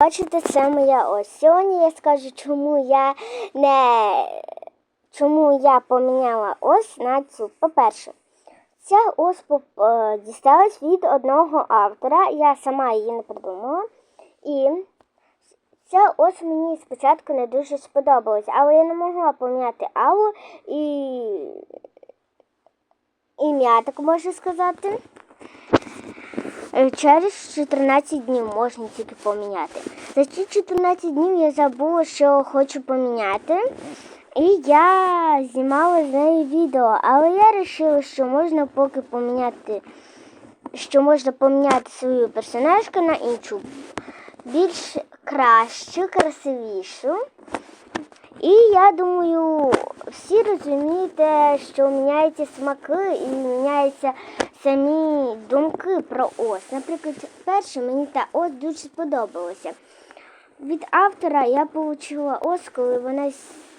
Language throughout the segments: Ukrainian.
Бачите, це моя ось. Сьогодні я скажу, чому я не чому я поміняла ось на цю. По-перше, ця ось е, дісталась від одного автора. Я сама її не придумала. І ця ось мені спочатку не дуже сподобалась, але я не могла поміняти Аллу і ім'я, так можна сказати. Е, Через 14 днів можна тільки поміняти. За ці 14 днів я забула, що хочу поміняти. І я знімала з нею відео, але я вирішила, що можна поки поміняти, що можна поміняти свою персонажку на іншу, більш кращу, красивішу. І я думаю, всі розумієте, що міняються смаки і міняються самі думки про ос. Наприклад, перше мені та ос дуже сподобалося. Від автора я отримала ос, коли вона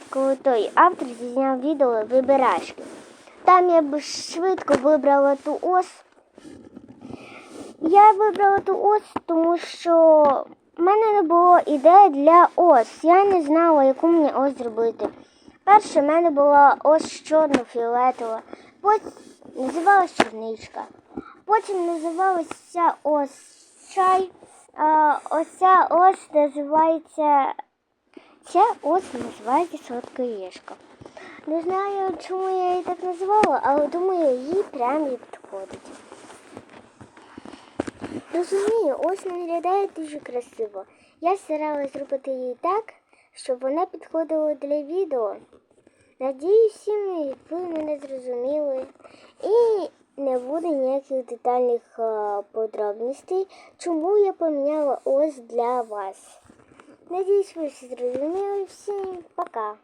коли той автор зняв відео вибирашки. Там я б швидко вибрала ту ос. Я вибрала ту ос, тому що в мене не було ідеї для ос. Я не знала, яку мені ос зробити. Перше в мене була ос чорно-фіолетова, потім називалась чорничка. Потім називалася ос чай. А оця ос називається. Ця ос називається солодкоєшка. Не знаю, чому я її так називала, але думаю, їй прям і підходить. Розумію, ось виглядає дуже красиво. Я старалась зробити її так, щоб вона підходила для відео. Надіюсь, всім ви мене зрозуміли. І не буде ніяких детальних е, подробностей, чому я поміняла ось для вас. Надіюсь, ви всі зрозуміли. Всім пока.